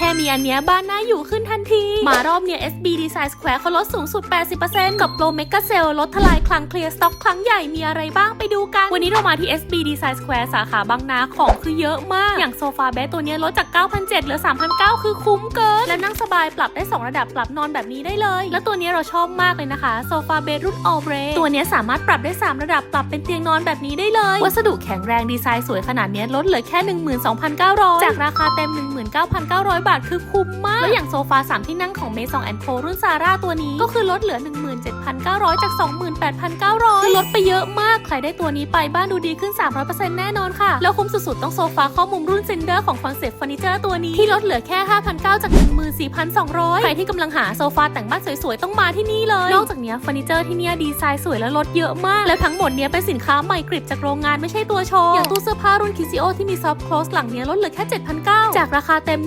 Okay. มีอันเนี้ยบ้านน่าอยู่ขึ้นทันที มารอบเนี้ย SB Design Square เขาลดสูงสุด 80%กับโปรเมก a เซลลดทลายคลังเคลียร์สต็อกครั้งใหญ่มีอะไรบ้างไปดูกัน วันนี้เรามาที่ SB Design Square สาขาบางนาของคือเยอะมาก อย่างโซฟาเบสตัวเนี้ยลดจาก 9,700เหลือ 3,900 คือคุ้มเกิน และนั่งสบายปรับได้ 2 ระดับปรับนอนแบบนี้ได้เลย แล้วตัวเนี้ยเราชอบมากเลยนะคะโซฟาเบสรุ่น All b r a ตัวเนี้ยสามารถปรับได้ 3 ระดับปรับเป็นเตียงนอนแบบนี้ได้เลย วัสดุแข็งแรงดีไซน์สวยขนาดเนี้ยลดเหลือแค่ 12,900 จากราคาเต็ม 19,900 บาทคือคุ้มมาก แล้วอย่างโซฟา 3 ที่นั่งของ Maison Co รุ่นซาร่าตัวนี้ ก็คือลดเหลือ 17,900 จาก 28,900คือลดไปเยอะมาก ใครได้ตัวนี้ไปบ้านดูดีขึ้น 300%แน่นอนค่ะ แล้วคุ้มสุดๆ ต้องโซฟาข้อมุมรุ่นเซนเดอร์ของคอนเซ็ปต์เฟอร์นิเจอร์ตัวนี้ ที่ลดเหลือแค่ 5,900 จาก 14,200 ใครที่กำลังหาโซฟาแต่งบ้านสวยๆ ต้องมาที่นี่เลย นอกจากนี้เฟอร์นิเจอร์ที่นี่ดีไซน์สวยและลดเยอะมาก และทั้งหมดนี้เป็นสินค้าใหม่กริบจากโรงงานไม่ใช่ตัวโชว์อย่างตู้เสื้อผ้ารุ่นคิซิโอที่มีซอฟต์คลอสหลังนี้ลดเหลือแค่7,900จากราคาเต็ม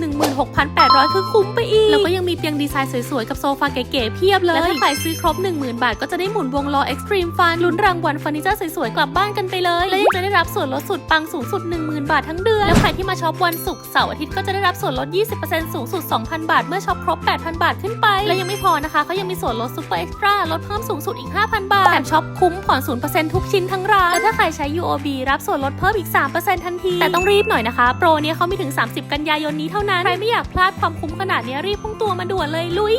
16,800 คือคุ้มไปอีก แล้วก็ยังมีเตียงดีไซน์สวยๆ กับโซฟาเก๋ๆเพียบเลย และถ้าใครซื้อครบ 10,000 บาท ก็จะได้หมุนวงล้อ Extreme Fun ลุ้นรางวัลเฟอร์นิเจอร์สวยๆ กลับบ้านกันไปเลย และยังจะได้รับส่วนลดสุดปังสูงสุด 10,000 บาททั้งเดือน แล้วใครที่มาช็อปวันศุกร์เสาร์อาทิตย์ก็จะได้รับส่วนลด 20%สูงสุด 2,000 บาท เมื่อช็อปครบ 8,000 บาทขึ้นไป และยังไม่พอนะคะเขายังมีส่วนลดซุปเปอร์เอ็กซ์ตร้าลดเพิ่มสูงสุดอีก 5,000 บาทแถมช็อปคุ้มผ่อน0%ทุกชิ้นทั้งร้านและถ้าใครใช้ UOB รับส่วนลดเพิ่มอีก 3%ทันที แต่ต้องรีบหน่อยนะคะ โปรเนี้ยเขามีถึง 30 กันยายนนี้เท่านั้น ใครไม่อยากพลาดความคุ้มขนาดนี้รีบพุ่งตัวมาด่วนเลยลุย